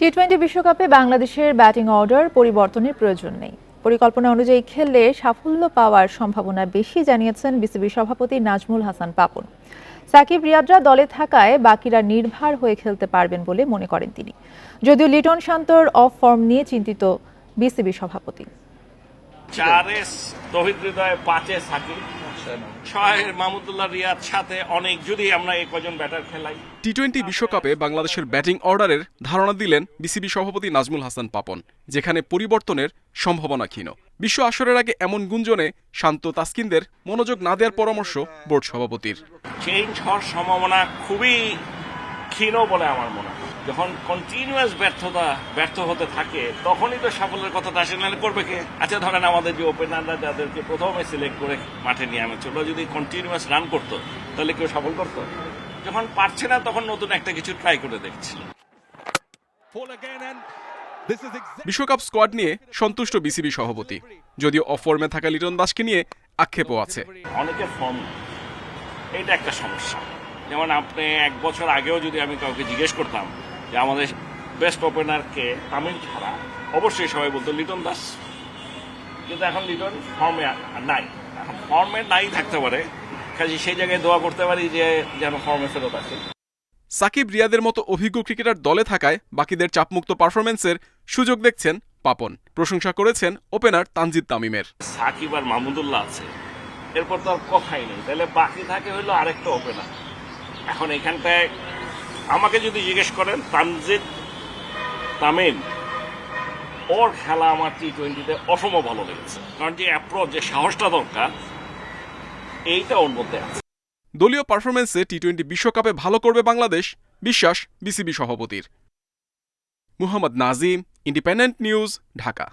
T twenty বিশ্বকাপে বাংলাদেশের batting order পরিবর্তনের প্রয়োজন নেই। পরিকল্পনা অনুযায়ী খেললে সাফল্য পাওয়ার সম্ভাবনা বেশি জানিয়েছেন বিসিবি সভাপতি নাজমুল হাসান পাপন। সাকিব রিয়াদরা দলে থাকায় বাকিরা নির্ভার হয়ে খেলতে পারবেন বলে মনে করেন তিনি। যদিও লিটন শান্তর অফ ফর্ম নিয়ে চিন্তিত বিসিবি সভাপতি। চারে তহিদ পাঁচে সাকিব। ছয় মাহমুদুল্লাহ রিয়াদ সাথে অনেক যদি আমরা এই কজন ব্যাটার খেলাই। টি টোয়েন্টি বিশ্বকাপে বাংলাদেশের ব্যাটিং অর্ডারের ধারণা দিলেন বিসিবি সভাপতি নাজমুল হাসান পাপন যেখানে পরিবর্তনের সম্ভাবনা ক্ষীণ। বিশ্ব আসরের আগে এমন গুঞ্জনে শান্ত তাসকিনদের মনোযোগ না দেওয়ার পরামর্শ বোর্ড সভাপতির। চেঞ্জ হওয়ার সম্ভাবনা খুবই ক্ষীণ বলে আমার মনে হয়। যখন কন্টিনিউয়াস ব্যর্থতা ব্যর্থ হতে থাকে তখনই তো সাফল্যের কথাটা আসে নাহলে করবে কে? আচ্ছা ধরেন আমাদের যে ওপেনাররা যাদেরকে প্রথমে সিলেক্ট করে মাঠে নিয়ে আনছে ওরা যদি কন্টিনিউয়াস রান করতো তাহলে কেউ সফল করতো? যখন পারছে না তখন নতুন একটা কিছু ট্রাই করে দেখছে. বিশ্বকাপ স্কোয়াড নিয়ে সন্তুষ্ট বিসিবি সভাপতি যদিও অফর্মে থাকা লিটন দাসকে নিয়ে আক্ষেপও আছে। অনেকের ফর্ম এটা একটা সমস্যা। যেমন আপনি এক বছর আগেও যদি আমি কাউকে জিজ্ঞেস করতাম যে আমাদের বেস্ট ওপেনারকে তামিল ছাড়া অবশ্যই সবাই বলতো লিটন দাস। কিন্তু এখন লিটন ফর্মে নাই। এখন ফর্মে নাই থাকতে পারে। কাজে সেই জায়গায় দোয়া করতে পারি যে যেন ফর্মে ফেরত আসে। সাকিব রিয়াদের মতো অভিজ্ঞ ক্রিকেটার দলে থাকায় বাকিদের চাপমুক্ত পারফরমেন্সের সুযোগ দেখছেন পাপন। প্রশংসা করেছেন ওপেনার তানজিদ তামিমের। সাকিব আর মাহমুদুল্লাহ আছে। এরপর তো আর কথাই নেই। তাহলে বাকি থাকে হলো আরেকটা ওপেনার এখন এখানটায় আমাকে যদি জিজ্ঞেস করেন, তানজিদ, তামিম, ওর খেলা আমার টি টোয়েন্টিতে অসম ভালো লেগেছে। কারণ যে অ্যাপ্রোচ যে সাহসটা দরকার, এইটা ওর মধ্যে আছে। দলীয় পারফরমেন্সে টি টোয়েন্টি বিশ্বকাপে ভালো করবে বাংলাদেশ, বিশ্বাস বিসিবি সভাপতির। Muhammad Nazim independent news Dhaka.